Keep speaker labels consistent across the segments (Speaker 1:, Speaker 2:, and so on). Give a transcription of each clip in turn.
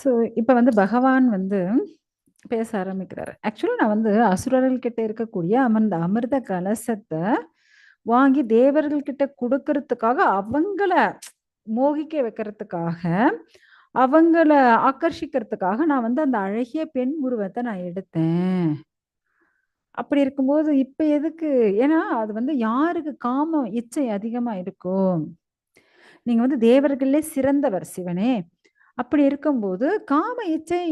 Speaker 1: So இப்போ வந்து பகவான் வந்து பேச ஆரம்பிக்கிறாரு. ஆக்சுவலாக நான் வந்து அசுரர்கள் கிட்ட இருக்கக்கூடிய அமர்ந்த அமிர்த கலசத்தை வாங்கி தேவர்கள் கிட்ட அவங்கள மோகிக்க வைக்கிறதுக்காக, அவங்கள ஆக்கர்ஷிக்கிறதுக்காக நான் வந்து அந்த அழகிய பெண் உருவத்தை நான் எடுத்தேன். அப்படி இருக்கும்போது இப்ப எதுக்கு? ஏன்னா அது வந்து யாருக்கு காமம் இச்சை அதிகமா இருக்கோ, நீங்க வந்து தேவர்களே சிறந்தவர் சிவனே. அப்படி இருக்கும்போது காம இச்சை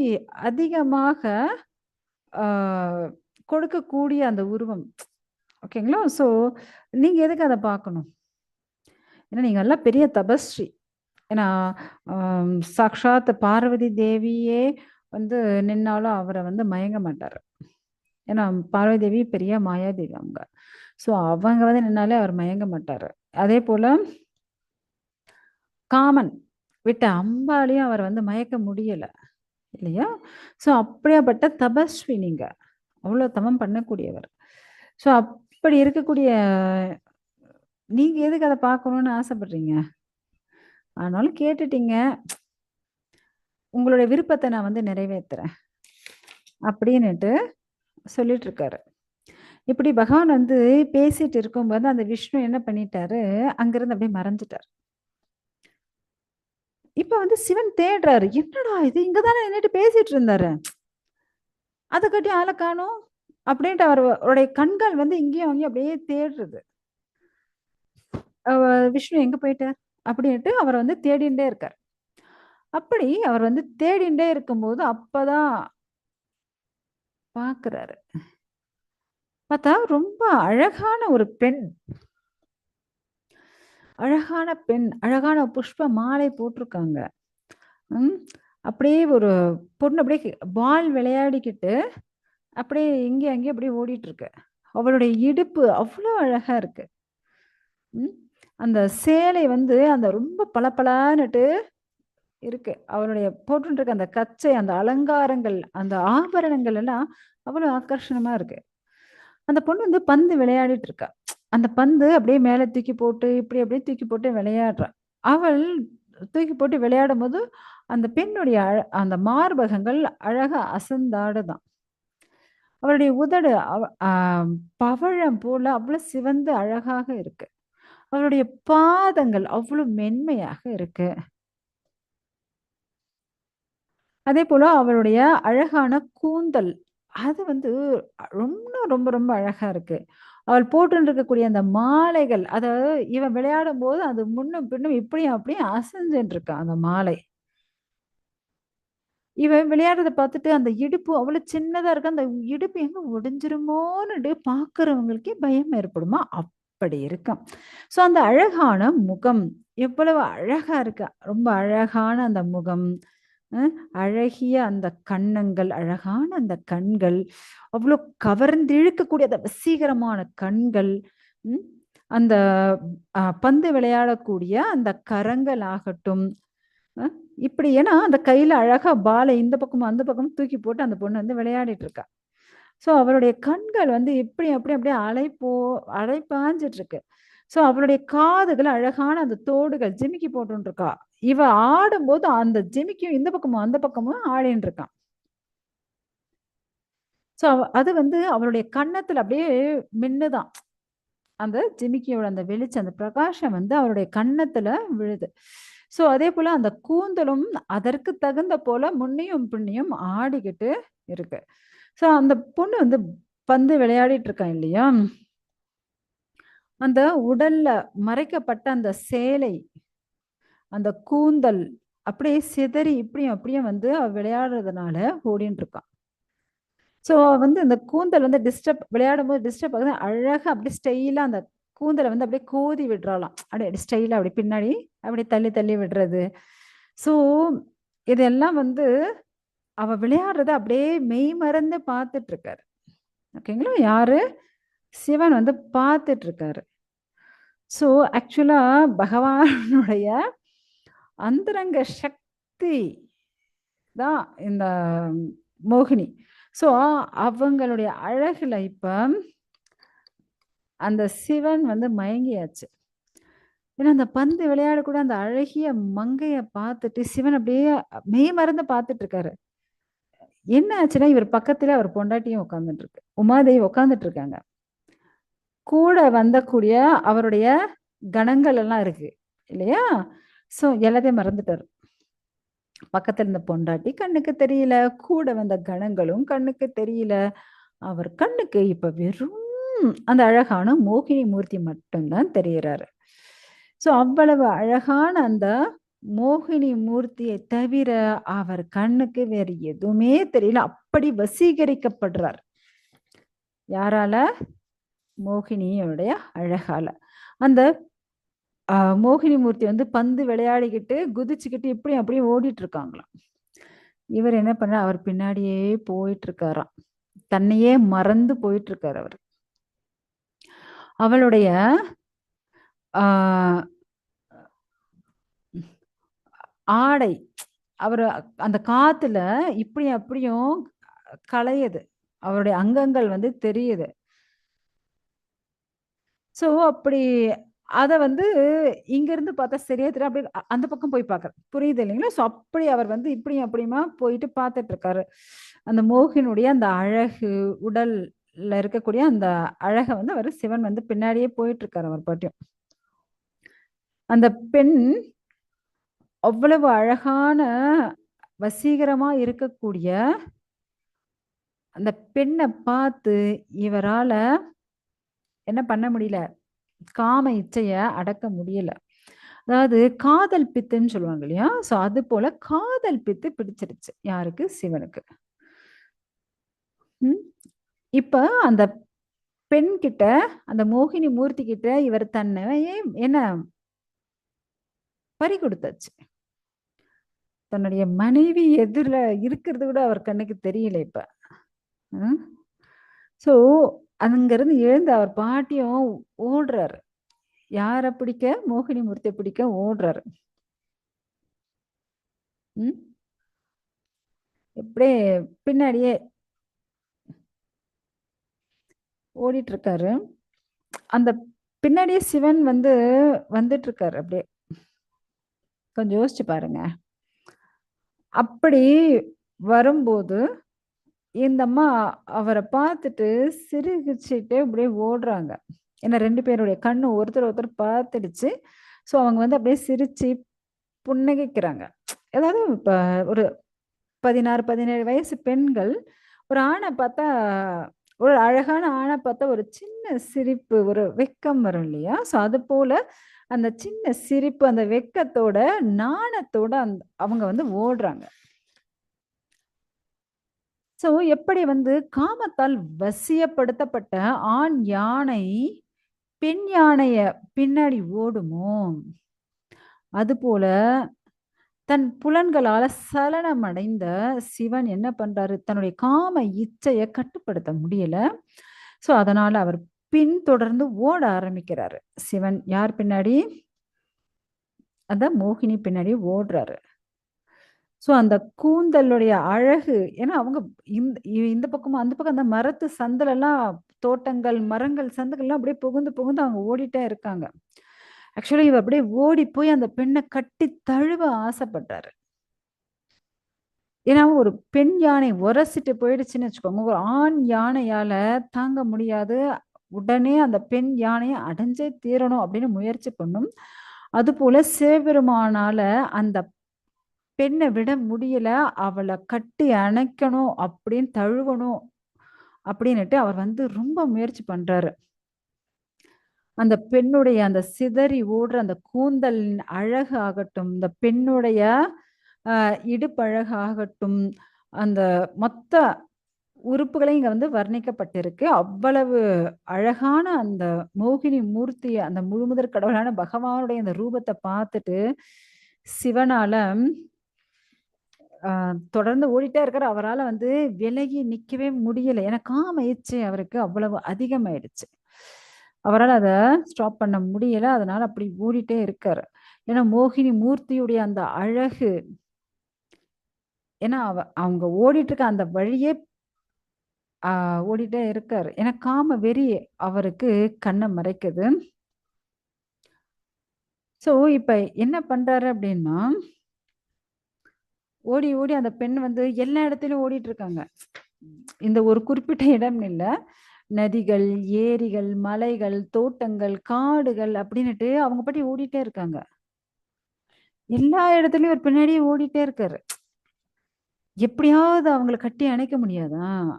Speaker 1: அதிகமாக கொடுக்கக்கூடிய அந்த உருவம். ஓகேங்களா? ஸோ நீங்க எதுக்கு அதை பார்க்கணும்? ஏன்னா நீங்க எல்லாம் பெரிய தபஸ்ரீ ஏன்னா சாக்ஷாத் பார்வதி தேவியே வந்து நின்னாலும் அவரை வந்து மயங்க மாட்டாரு. ஏன்னா பார்வதி தேவி பெரிய மாயாதேவி அவங்க. ஸோ அவங்க வந்து நின்னாலே அவர் மயங்க மாட்டாரு. அதேபோல காமன் விட்ட அம்பாலையும் அவர் வந்து மயக்க முடியல. இல்லையா? ஸோ அப்படியாப்பட்ட தபஸ்வி நீங்க. அவ்வளோ தமம் பண்ணக்கூடியவர். ஸோ அப்படி இருக்கக்கூடிய நீங்க எதுக்கு அதை பார்க்கணும்னு ஆசைப்படுறீங்க? ஆனாலும் கேட்டுட்டீங்க. உங்களுடைய விருப்பத்தை நான் வந்து நிறைவேத்துறேன். அப்படின்னுட்டு சொல்லிட்டு இருக்காரு. இப்படி பகவான் வந்து பேசிட்டு இருக்கும்போது அந்த விஷ்ணு என்ன பண்ணிட்டாரு, அங்கிருந்து அப்படியே மறைஞ்சிட்டார் இப்ப வந்து சிவன் தேடுறாரு. என்னடா இது? இங்க தானே நின்றுட்டு பேசிட்டு இருந்தாரு. அதக்காட்டியும் ஆள காணும் அப்படின்ட்டு அவர் அவருடைய கண்கள் வந்து இங்கேயும் அங்கேயும் அப்படியே தேடுறது. விஷ்ணு எங்க போயிட்டார்? அப்படின்ட்டு அவர் வந்து தேடிண்டே இருக்கார். அப்படி அவர் வந்து தேடிண்டே இருக்கும்போது அப்பதான் பார்க்குறாரு. பார்த்தா ரொம்ப அழகான ஒரு பெண். அழகான பெண். அழகான புஷ்ப மாலை போட்டிருக்காங்க. ம். அப்படியே ஒரு பொண்ணு அப்படியே பால் விளையாடிக்கிட்டு, அப்படியே இங்கேயும் அங்கேயும் அப்படியே ஓடிட்டு இருக்கு. அவளுடைய இடுப்பு அவ்வளோ அழகா இருக்கு. ம். அந்த சேலை வந்து அந்த ரொம்ப பளபளன்னுட்டு இருக்கு. அவளுடைய போட்டுருக்க அந்த கச்சை, அந்த அலங்காரங்கள், அந்த ஆபரணங்கள் எல்லாம் அவ்வளோ ஆக்கர்ஷணமா இருக்கு. அந்த பொண்ணு வந்து பந்து விளையாடிட்டு இருக்கா. அந்த பந்து அப்படியே மேலே தூக்கி போட்டு, இப்படி அப்படியே தூக்கி போட்டு விளையாடுறான் அவள் தூக்கி போட்டு விளையாடும் போது அந்த பெண்ணுடைய அழ அந்த மார்பகங்கள் அழகா அசந்தாடுதான் அவருடைய உதடு அவ பவழம் போல அவ்வளோ சிவந்து அழகாக இருக்கு. அவளுடைய பாதங்கள் அவ்வளோ மென்மையாக இருக்கு. அதேபோல அவளுடைய அழகான கூந்தல். அது வந்து ரொம்ப ரொம்ப ரொம்ப அழகா இருக்கு. அவள் போட்டுன்னு இருக்கக்கூடிய அந்த மாலைகள், அதாவது இவன் விளையாடும் போது அது முன்னும் பின்னும் இப்படியும் அப்படியும் அசைஞ்சுட்டு இருக்கான் அந்த மாலை. இவன் விளையாடுறத பார்த்துட்டு அந்த இடுப்பு அவ்வளோ சின்னதா இருக்கு. அந்த இடுப்பு எங்க ஒடிஞ்சிருமோன்னு பார்க்குறவங்களுக்கே பயம் ஏற்படுமா? அப்படி இருக்கும் ஸோ அந்த அழகான முகம். எவ்வளவு அழகா இருக்கு. ரொம்ப அழகான அந்த முகம். அழகிய அந்த கன்னங்கள், அழகான அந்த கண்கள். அவ்வளோ கவர்ந்திழுக்கக்கூடிய அந்த வசீகரமான கண்கள். ம். அந்த பந்து விளையாடக்கூடிய அந்த கரங்கள் ஆகட்டும். இப்படி ஏன்னா அந்த கையில அழகா பாலை இந்த பக்கமும், அந்த பக்கமும் தூக்கி போட்டு அந்த பொண்ணு வந்து விளையாடிட்டு இருக்கா. ஸோ அவருடைய கண்கள் வந்து இப்படி அப்படி அப்படியே அலைப்போ அலைப்பாஞ்சுட்டு இருக்கு. ஸோ அவளுடைய காதுகள் அழகான அந்த தோடுகள் ஜிமிக்கி போட்டுன்னு இவ ஆடும்போது அந்த ஜிமிக்கியும் இந்த பக்கமும், அந்த பக்கமும் ஆடின்னு இருக்கான். ஸோ அவ அது வந்து அவளுடைய கன்னத்துல அப்படியே மின்னுதான் அந்த ஜிமிக்கியோட அந்த வெளிச்சம், அந்த பிரகாஷம் வந்து அவருடைய கன்னத்துல விழுது. ஸோ அதே போல அந்த கூந்தலும் அதற்கு தகுந்த போல முன்னையும் பின்னையும் ஆடிக்கிட்டு இருக்கு. ஸோ அந்த பொண்ணு வந்து பந்து விளையாடிட்டு இருக்கான் இல்லையா? அந்த உடல்ல மறைக்கப்பட்ட அந்த சேலை, அந்த கூந்தல் அப்படியே சிதறி இப்படியும் அப்படியும் வந்து அவ விளையாடுறதுனால ஓடின்னு இருக்கான் ஸோ வந்து அந்த கூந்தல் வந்து டிஸ்டர்ப் விளையாடும் போது டிஸ்டர்ப் ஆகுது. அழகா அப்படியே ஸ்டைலா அந்த கூந்தலை வந்து அப்படியே கோதி விடுறாளாம். அப்படியே ஸ்டைலா அப்படியே பின்னாடி அப்படியே தள்ளி தள்ளி விடுறது. ஸோ இதெல்லாம் வந்து அவ விளையாடுறத அப்படியே மெய் மறந்து பார்த்துட்டு இருக்காரு. ஓகேங்களா? யாரு? சிவன் வந்து பார்த்துட்டு இருக்காரு. ஸோ ஆக்சுவலாக பகவானுடைய அந்தரங்க சக்தி தான் இந்த மோகினி. ஸோ அவங்களுடைய அழகில் இப்போ அந்த சிவன் வந்து மயங்கியாச்சு. ஏன்னா அந்த பந்து விளையாடக்கூடிய அந்த அழகிய மங்கையை பார்த்துட்டு சிவன் அப்படியே மெய்மறந்து பார்த்துட்டு இருக்காரு. என்ன ஆச்சுன்னா, இவர் பக்கத்துல அவர் பொண்டாட்டியும் உட்காந்துட்டு இருக்கு. உமாதேவி உட்காந்துட்டு இருக்காங்க. கூட வந்தக்கூடிய அவருடைய கணங்கள் எல்லாம் இருக்கு. இல்லையா? ஸோ எல்லாத்தையும் மறந்துட்டார் பக்கத்துல இருந்த பொண்டாட்டி கண்ணுக்கு தெரியல. கூட வந்த கணங்களும் கண்ணுக்கு தெரியல. அவர் கண்ணுக்கு இப்ப வெறும் அந்த அழகான மோகினி மூர்த்தி மட்டும் தான் ஸோ அவ்வளவு அழகான அந்த மோகினி மூர்த்தியை தவிர அவர் கண்ணுக்கு வேறு எதுவுமே தெரியல. அப்படி வசீகரிக்கப்படுறார். யாரால? மோகினியோடைய அழகால. அந்த மோகினி மூர்த்தி வந்து பந்து விளையாடிக்கிட்டு, குதிச்சுக்கிட்டு இப்படியும் அப்படியும் ஓடிட்டு இருக்காங்களாம். இவர் என்ன பண்ண அவர் பின்னாடியே போயிட்டு இருக்காராம். தன்னையே மறந்து போயிட்டு இருக்காரு அவரு. அவளுடைய ஆடை அவர் அந்த காத்துல இப்படி அப்படியும் கலையுது. அவருடைய அங்கங்கள் வந்து தெரியுது. ஸோ அப்படி அதை வந்து இங்கேருந்து பார்த்தா சரியா தெரியும். அப்படி அ அந்த பக்கம் போய் பார்க்குறேன் புரியுது இல்லைங்களா? ஸோ அப்படி அவர் வந்து இப்படியும் அப்படியுமா போயிட்டு பார்த்துட்டு இருக்காரு. அந்த மோகினுடைய அந்த அழகு, உடல்ல இருக்கக்கூடிய அந்த அழகை வந்து அவர் சிவன் வந்து பின்னாடியே போயிட்டு இருக்காரு அவர் பாட்டியும் அந்த பெண் அவ்வளவு அழகான வசீகரமா இருக்கக்கூடிய அந்த பெண்ணை பார்த்து இவரால என்ன பண்ண முடியல? காம இச்சைய அடக்க முடியல. அதாவது காதல் பித்துன்னு சொல்லுவாங்க இல்லையா? ஸோ அது போல காதல் பித்து பிடிச்சிருச்சு. யாருக்கு? சிவனுக்கு. உம் இப்ப அந்த பெண் கிட்ட, அந்த மோகினி மூர்த்தி கிட்ட இவர் தன்னையே என்ன பறி கொடுத்தாச்சு தன்னுடைய மனைவி எதிர்ல இருக்கிறது கூட அவர் கண்ணுக்கு தெரியல இப்ப. ஸோ அங்கிருந்து எழுந்து அவர் பாட்டியும் ஓடுறாரு. யார பிடிக்க? மோகினி மூர்த்திய பிடிக்க ஓடுறாரு. ம். இப்படியே பின்னாடியே ஓடிட்டு இருக்காரு. அந்த பின்னாடியே சிவன் வந்து வந்துட்டு இருக்காரு அப்படியே. கொஞ்சம் யோசிச்சு பாருங்க. அப்படி வரும்போது, இந்த அம்மா அவரை பார்த்துட்டு சிரிச்சுட்டு அப்படியே ஓடுறாங்க. ஏன்னா ரெண்டு பேருடைய கண்ணு ஒருத்தர் ஒருத்தர் பார்த்துடுச்சு. ஸோ அவங்க வந்து அப்படியே சிரிச்சு புன்னகைக்கிறாங்க. ஏதாவது இப்போ ஒரு 16, 17 வயசு பெண்கள் ஒரு ஆணை பார்த்தா ஒரு அழகான ஆணை பார்த்தா ஒரு சின்ன சிரிப்பு, ஒரு வெட்கம் வரும் இல்லையா? ஸோ அதுபோல அந்த சின்ன சிரிப்பு, அந்த வெக்கத்தோட நாணத்தோட அந் அவங்க வந்து ஓடுறாங்க. ஸோ எப்படி வந்து காமத்தால் வசியப்படுத்தப்பட்ட ஆண் யானை, பெண் யானைய பின்னாடி ஓடுமோ, அதுபோல தன் புலன்களால சலனமடைந்த சிவன் என்ன பண்றாரு? தன்னுடைய காம இச்சைய கட்டுப்படுத்த முடியல. ஸோ அதனால அவர் பின்தொடர்ந்து ஓட ஆரம்பிக்கிறாரு. சிவன் யார் பின்னாடி? அந்த மோகினி பின்னாடி ஓடுறாரு. ஸோ அந்த கூந்தலுடைய அழகு ஏன்னா அவங்க இந்த இந்த பக்கமும், அந்த பக்கம் அந்த மரத்து சந்திலெல்லாம் தோட்டங்கள், மரங்கள், சந்துகள்லாம் அப்படியே புகுந்து புகுந்து அவங்க ஓடிட்டே இருக்காங்க. ஆக்சுவலி இவர் அப்படியே ஓடி போய் அந்த பெண்ணை கட்டி தழுவ ஆசைப்பட்டாரு. ஏன்னா ஒரு பெண் யானை உரசிட்டு போயிடுச்சுன்னு வச்சுக்கோங்க. ஒரு ஆண் யானையால தாங்க முடியாது. உடனே அந்த பெண் யானையை அடைஞ்சே தீரணும் அப்படின்னு முயற்சி பண்ணும். அதுபோல சிவபெருமானால அந்த பெண்ணை விட முடியல. அவளை கட்டி அணைக்கணும் அப்படின்னு தழுவணும் அப்படின்னுட்டு அவர் வந்து ரொம்ப முயற்சி பண்றாரு. அந்த பெண்ணுடைய அந்த சிதறி ஓடுற அந்த கூந்தலின் அழகு ஆகட்டும், இந்த பெண்ணுடைய இடுப்பழகு ஆகட்டும், அந்த மொத்த உறுப்புகளையும் இங்க வந்து வர்ணிக்கப்பட்டிருக்கு. அவ்வளவு அழகான அந்த மோகினி மூர்த்தி, அந்த முழுமுதற் கடவுளான பகவானுடைய அந்த ரூபத்தை பார்த்துட்டு, சிவனால தொடர்ந்து ஓடிட்டே இருக்காரு. அவரால வந்து விலகி நிக்கவே முடியல. ஏன்னா காம இச்சை அவருக்கு அவ்வளவு அதிகமாயிடுச்சு. அவரால அதை ஸ்டாப் பண்ண முடியல. அதனால அப்படி ஓடிட்டே இருக்காரு. ஏன்னா மோகினி மூர்த்தியுடைய அந்த அழகு ஏன்னா அவ அவங்க ஓடிட்டு இருக்க அந்த வழியே ஓடிட்டே இருக்காரு. ஏன்னா காம வெறி அவருக்கு கண்ணை மறைக்குது. ஸோ இப்ப என்ன பண்றாரு அப்படின்னா ஓடி ஓடி அந்த பெண் வந்து எல்லா இடத்துலயும் ஓடிட்டு இருக்காங்க இந்த ஒரு குறிப்பிட்ட இடம் இல்ல. நதிகள் ஏரிகள் மலைகள் தோட்டங்கள் காடுகள் அப்படின்னுட்டு அவங்க பாட்டி ஓடிட்டே இருக்காங்க. எல்லா இடத்துலயும் ஒரு பின்னாடியே ஓடிட்டே இருக்காரு. எப்படியாவது அவங்களை கட்டி அணைக்க முடியாதா?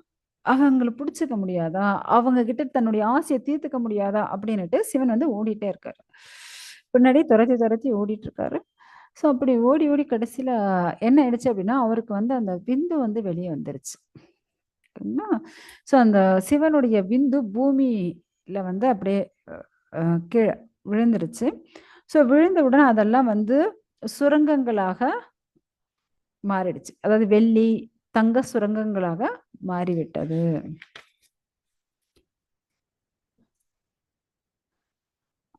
Speaker 1: அவங்களை பிடிச்சிக்க முடியாதா? அவங்க கிட்ட தன்னுடைய ஆசையை தீர்த்துக்க முடியாதா? அப்படின்னுட்டு சிவன் வந்து ஓடிட்டே இருக்காரு. பின்னாடி துரத்தி துரத்தி ஓடிட்டு இருக்காரு ஸோ அப்படி ஓடி ஓடி கடைசியில் என்ன ஆயிடுச்சு அப்படின்னா அவருக்கு வந்து அந்த விந்து வந்து வெளியே வந்துருச்சு. ஸோ அந்த சிவனுடைய விந்து பூமியில வந்து அப்படியே கீழே விழுந்துருச்சு. ஸோ விழுந்த உடனே அதெல்லாம் வந்து சுரங்கங்களாக மாறிடுச்சு. அதாவது வெள்ளி தங்க சுரங்கங்களாக மாறிவிட்டது.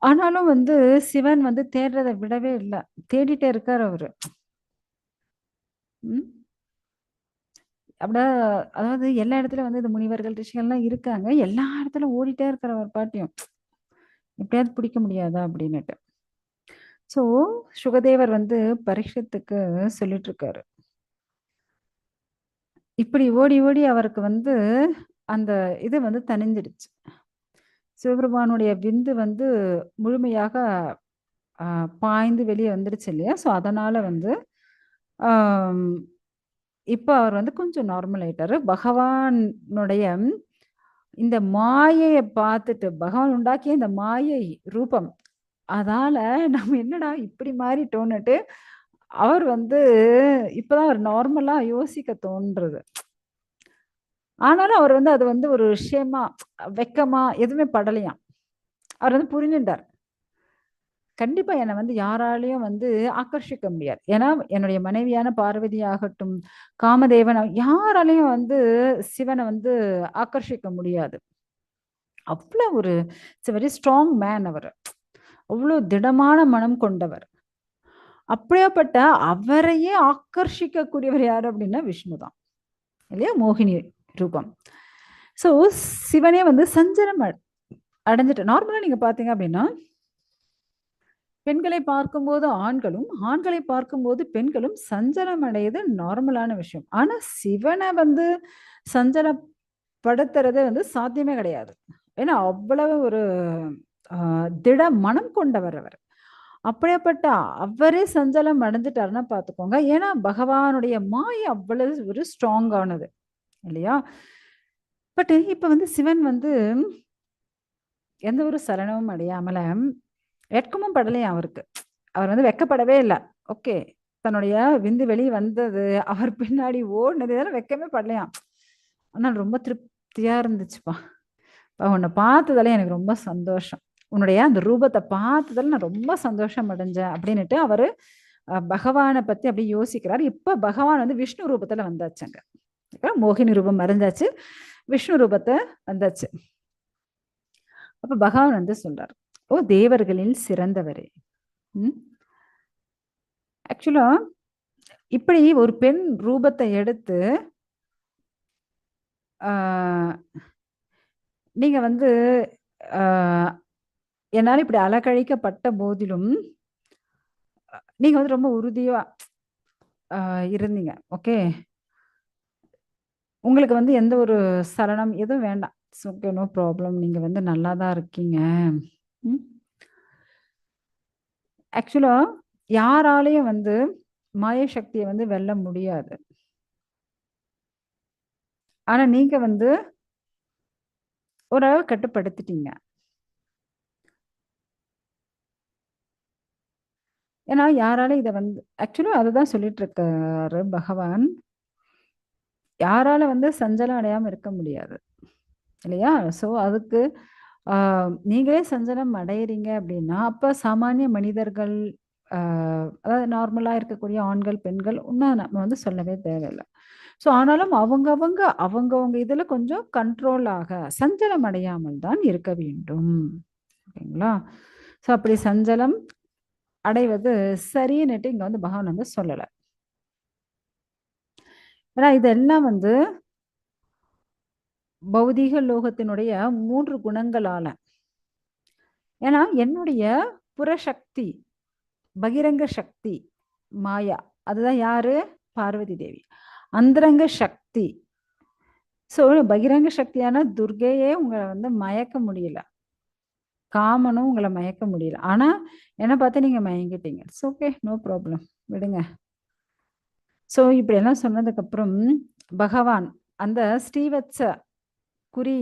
Speaker 1: ஆனாலும் வந்து சிவன் வந்து தேடுறதை விடவே இல்லை. தேடிட்டே இருக்காரு அவரு. ம்? அதாவது எல்லா இடத்துலயும் வந்து இந்த முனிவர்கள் ரிஷிகள்லாம் இருக்காங்க. எல்லா இடத்துலயும் ஓடிட்டே இருக்கிற ஒரு பாட்டியும். எப்படியாவது பிடிக்க முடியாதா அப்படின்னுட்டு. ஸோ சுகதேவர் வந்து பரீட்சத்துக்கு சொல்லிட்டு இருக்காரு. இப்படி ஓடி ஓடி அவருக்கு வந்து அந்த இது வந்து தனிஞ்சிடுச்சு சிவபெருமானுடைய விந்து வந்து முழுமையாக பாய்ந்து வெளியே வந்துடுச்சு இல்லையா? ஸோ அதனால் வந்து இப்போ அவர் வந்து கொஞ்சம் நார்மல் ஆயிட்டாரு. பகவானுடைய இந்த மாயையை பார்த்துட்டு பகவான் உண்டாக்கிய இந்த மாயை ரூபம் அதால நம்ம என்னடா இப்படி மாறிட்டோன்னுட்டு அவர் வந்து இப்பதான் அவர் நார்மலா யோசிக்க தோன்றுறது. ஆனாலும் அவர் வந்து அது வந்து ஒரு விஷயமா வெக்கமா எதுவுமே படலையாம். அவர் வந்து புரிஞ்சுட்டார். கண்டிப்பா என்னை வந்து யாராலையும் வந்து ஆக்கர்ஷிக்க முடியாது. ஏன்னா என்னுடைய மனைவியான பார்வதி ஆகட்டும் காமதேவன் யாராலையும் வந்து சிவனை வந்து ஆக்கர்ஷிக்க முடியாது. அவ்வளோ ஒரு இட்ஸ் வெரி ஸ்ட்ராங் மேன் அவர். அவ்வளோ திடமான மனம் கொண்டவர். அப்படியாப்பட்ட அவரையே ஆக்கர்ஷிக்கக்கூடியவர் யார் அப்படின்னா விஷ்ணு தான் இல்லையா? மோகினி. ரூபம் ஸோ சிவனே வந்து சஞ்சலம் அ- அடைஞ்சிட்டு நார்மலாக நீங்க பார்த்தீங்க அப்படின்னா பெண்களை பார்க்கும்போது ஆண்களும் ஆண்களை பார்க்கும்போது பெண்களும் சஞ்சலம் அடையது நார்மலான விஷயம். ஆனா சிவனை வந்து சஞ்சலப்படுத்துறது வந்து சாத்தியமே கிடையாது. ஏன்னா அவ்வளவு ஒரு ஆஹ், திட மனம் கொண்டவர் அவர். அப்படியாப்பட்ட அவரே சஞ்சலம் அடைஞ்சிட்டாருன்னா பார்த்துக்கோங்க ஏன்னா பகவானுடைய மாயை அவ்வளவு ஒரு ஸ்ட்ராங்கானது இல்லையா? பட் இப்ப வந்து சிவன் வந்து எந்த ஒரு சரணமும் அடையாமல வெட்கமும் படலையும் அவருக்கு? அவர் வந்து வெக்கப்படவே இல்லை. ஓகே. தன்னுடைய விந்து வெளியே வந்தது அவர் பின்னாடி ஓடினது இதெல்லாம் வெக்கமே படலையாம் ஆனால் ரொம்ப திருப்தியா இருந்துச்சுப்பா. உன்னை பார்த்ததால எனக்கு ரொம்ப சந்தோஷம். உன்னுடைய அந்த ரூபத்தை பார்த்ததால நான் ரொம்ப சந்தோஷம் அடைஞ்சேன் அப்படின்னுட்டு அவரு பகவானை பத்தி அப்படி யோசிக்கிறார். இப்ப பகவான் வந்து விஷ்ணு ரூபத்துல வந்தாச்சுங்க. இப்ப மோகினி ரூபம் மறைஞ்சாச்சு விஷ்ணு ரூபத்தை வந்தாச்சு. அப்ப பகவான் வந்து சொல்றார் ஓ தேவர்களில் சிறந்தவரே. ம்? ஆக்சுவலா இப்படி ஒரு பெண் ரூபத்தை எடுத்து ஆஹ், நீங்க வந்து ஆஹ், என்னால இப்படி அலக்கழிக்கப்பட்ட போதிலும் நீங்க வந்து ரொம்ப உறுதியா ஆஹ், இருந்தீங்க. ஓகே? உங்களுக்கு வந்து எந்த ஒரு சலனம் எதுவும் வேண்டாம். ஓகே நோ ப்ராப்ளம் நீங்க வந்து நல்லா தான் இருக்கீங்க. ஆக்சுவலாக ஆக்சுவலா யாராலையும் வந்து மாய சக்தியை வந்து வெல்ல முடியாது. ஆனா நீங்க வந்து ஓரளவு கட்டுப்படுத்திட்டீங்க. ஏன்னா யாரால இதை வந்து ஆக்சுவலாக அதுதான் சொல்லிட்டு இருக்காரு பகவான். யாரால வந்து சஞ்சலம் அடையாம இருக்க முடியாது. இல்லையா? ஸோ அதுக்கு நீங்களே சஞ்சலம் அடையிறீங்க அப்படின்னா அப்போ சாமானிய மனிதர்கள் அதாவது நார்மலாக இருக்கக்கூடிய ஆண்கள் பெண்கள் இன்னும் நம்ம வந்து சொல்லவே தேவையில்லை. ஸோ ஆனாலும் அவங்கவங்க அவங்கவுங்க இதில் கொஞ்சம் கண்ட்ரோல் ஆக சஞ்சலம் அடையாமல் தான் இருக்க வேண்டும். ஓகேங்களா? ஸோ அப்படி சஞ்சலம் அடைவது சரின்னுட்டு இங்கே வந்து பகவான் வந்து சொல்லலை. ஏன்னா இதெல்லாம் வந்து பௌதீக லோகத்தினுடைய மூன்று குணங்களால. ஏன்னா என்னுடைய புறசக்தி பகிரங்க சக்தி மாயா அதுதான் யாரு? பார்வதி தேவி. அந்தரங்க சக்தி. ஸோ பகிரங்க சக்தியான துர்கையே உங்களை வந்து மயக்க முடியல. காமனும் உங்களை மயக்க முடியல. ஆனால் என்ன பார்த்து நீங்க மயங்கிட்டீங்க. இட்ஸ் ஓகே நோ ப்ராப்ளம் விடுங்க. ஸோ இப்படியெல்லாம் சொன்னதுக்கப்புறம் பகவான் அந்த ஸ்ரீவத்ச குறி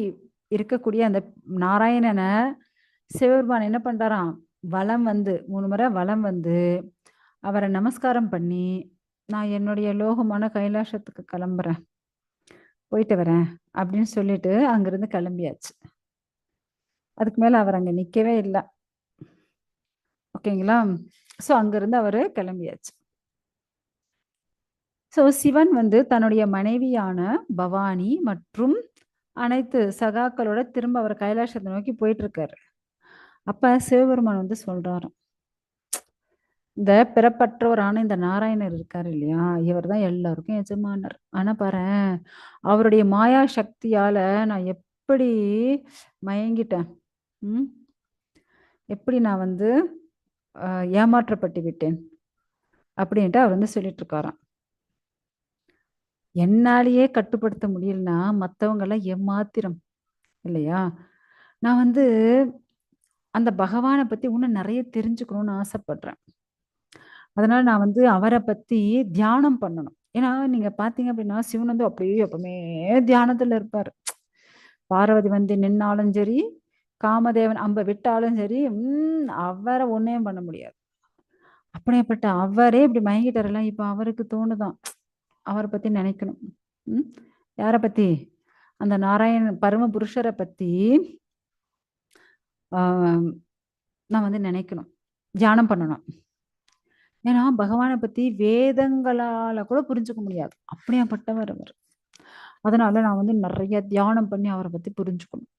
Speaker 1: இருக்கக்கூடிய அந்த நாராயணனை சிவபெருமான் என்ன பண்றாராம்? வளம் வந்து மூணு முறை வளம் வந்து அவரை நமஸ்காரம் பண்ணி நான் என்னுடைய லோகமான கைலாசத்துக்கு கிளம்புறேன் போயிட்டு வரேன் அப்படின்னு சொல்லிட்டு அங்கிருந்து கிளம்பியாச்சு. அதுக்கு மேல அவர் அங்க நிக்கவே இல்லை. ஓகேங்களா? ஸோ அங்கிருந்து அவர் கிளம்பியாச்சு. ஸோ சிவன் வந்து தன்னுடைய மனைவியான பவானி மற்றும் அனைத்து சகாக்களோட திரும்ப அவர் கைலாசத்தை நோக்கி போயிட்டு இருக்காரு அப்ப சிவபெருமான் வந்து சொல்றாரு இந்த பிறப்பற்றவரான இந்த நாராயணர் இருக்காரு இல்லையா? இவர் தான் எல்லாருக்கும் எஜமானர். ஆனா பாரு அவருடைய மாயா சக்தியால நான் எப்படி மயங்கிட்டேன்? எப்படி நான் வந்து ஏமாற்றப்பட்டு விட்டேன்? அப்படின்ட்டு அவர் வந்து சொல்லிட்டு இருக்காராம் என்னாலேயே கட்டுப்படுத்த முடியலன்னா மத்தவங்க எம்மாத்திரம் ஏமாத்திரம் இல்லையா? நான் வந்து அந்த பகவானை பத்தி இன்னும் நிறைய தெரிஞ்சுக்கணும்னு ஆசைப்படுறேன். அதனால நான் வந்து அவரை பத்தி தியானம் பண்ணணும். ஏன்னா நீங்க பாத்தீங்க அப்படின்னா சிவன் வந்து அப்படியே எப்பவுமே தியானத்துல இருப்பாரு. பார்வதி வந்து நின்னாலும் சரி காமதேவன் அம்ப விட்டாலும் சரி உம் அவரை ஒன்னையும் பண்ண முடியாது. அப்படியேப்பட்ட அவரே இப்படி மயங்கிட்டாரெல்லாம் இப்ப அவருக்கு தோணுதான். அவரை பத்தி நினைக்கணும். ம்? யாரை பத்தி? அந்த நாராயண பரம புருஷரை பத்தி ஆஹ் நான் வந்து நினைக்கணும். தியானம் பண்ணணும். ஏன்னா பகவானை பத்தி வேதங்களால கூட புரிஞ்சுக்க முடியாது. அப்படியாப்பட்டவர் அவர். அதனால நான் வந்து நிறைய தியானம் பண்ணி அவரை பத்தி புரிஞ்சுக்கணும்.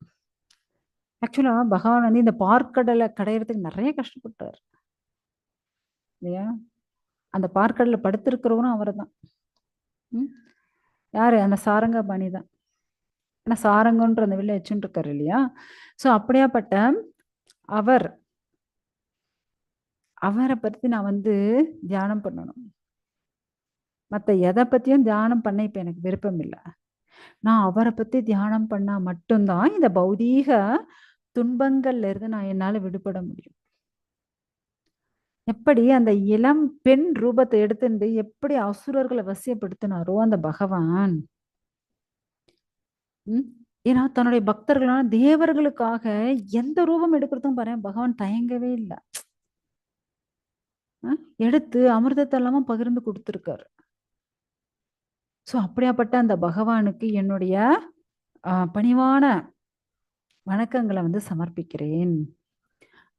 Speaker 1: ஆக்சுவலா பகவான் வந்து இந்த பார்க்கடலை கடையிறதுக்கு நிறைய கஷ்டப்பட்டார். இல்லையா? அந்த பார்க்கடலை படுத்திருக்கிறவரும் அவர் தான் ம். யாரு? அந்த சாரங்கபாணி தான். ஏன்னா சாரங்கன்ற அந்த வில்ல வச்சுட்டு இருக்காரு இல்லையா? ஸோ அப்படியாப்பட்ட அவர் அவரை பற்றி நான் வந்து தியானம் பண்ணணும். மற்ற எதை பற்றியும் தியானம் பண்ண இப்போ எனக்கு விருப்பம் இல்லை. நான் அவரை பற்றி தியானம் பண்ணால் மட்டும்தான் இந்த பௌதீக துன்பங்கள்ல இருந்து நான் என்னால் விடுபட முடியும். எப்படி அந்த இளம் பெண் ரூபத்தை எடுத்துட்டு எப்படி அசுரர்களை வசியப்படுத்தினாரோ அந்த பகவான். உம் ஏன்னா தன்னுடைய பக்தர்களான தேவர்களுக்காக எந்த ரூபம் எடுக்கிறதும் பாரு பகவான் தயங்கவே இல்லை. எடுத்து அமிர்தத்தை எல்லாமும் பகிர்ந்து கொடுத்துருக்காரு. சோ அப்படியாப்பட்ட அந்த பகவானுக்கு என்னுடைய ஆஹ், பணிவான வணக்கங்களை வந்து சமர்ப்பிக்கிறேன்.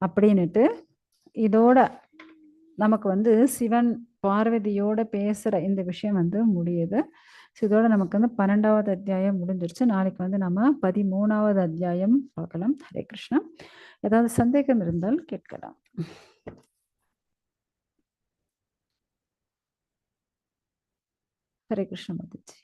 Speaker 1: அப்படின்னுட்டு இதோட நமக்கு வந்து சிவன் பார்வதியோட பேசுற இந்த விஷயம் வந்து முடியுது. ஸோ இதோட நமக்கு வந்து பன்னெண்டாவது அத்தியாயம் முடிஞ்சிருச்சு. நாளைக்கு வந்து நம்ம பதிமூணாவது அத்தியாயம் பார்க்கலாம். ஹரே கிருஷ்ணா. ஏதாவது சந்தேகம் இருந்தால் கேட்கலாம். ஹரே கிருஷ்ண மதிச்சி